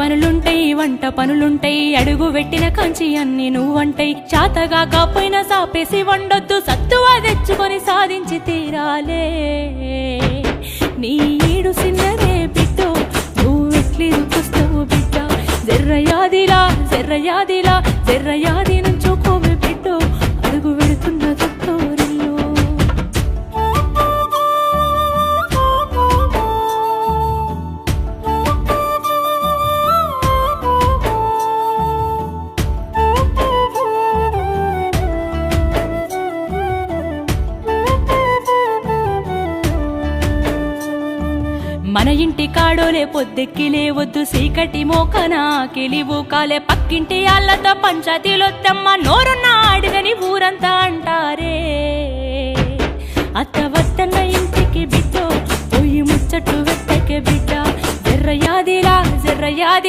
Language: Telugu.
పనులుంటాయి వంట పనులుంటాయి అడుగు పెట్టిన కంచి అన్ని నువ్వంటాయి చాతగా కాపోయినా సాపేసి వండొద్దు సత్తువా తెచ్చుకొని సాధించి తీరాలే. నీ ఈడు సిన్నదే బిడ్డ నువ్వెట్లి రుకొస్తావు బిడ్డ? జర్రయాదిలా జర్రయాదిలా జర్రయాది మన ఇంటి కాడోలే పొద్దెక్కిలే వద్దు సీకటి మోకన కెలివు కాలే పక్కింటి అల్లతో పంచాయతీలొత్తమ్మ నోరున్న ఆడిదని ఊరంతా అంటారే. అత్త వత్తన్న ఇంటికి బిడ్డ పోయి ముచ్చట్టు వెట్టకే బిడ్డ జర్రయాదిలా జర్రయాది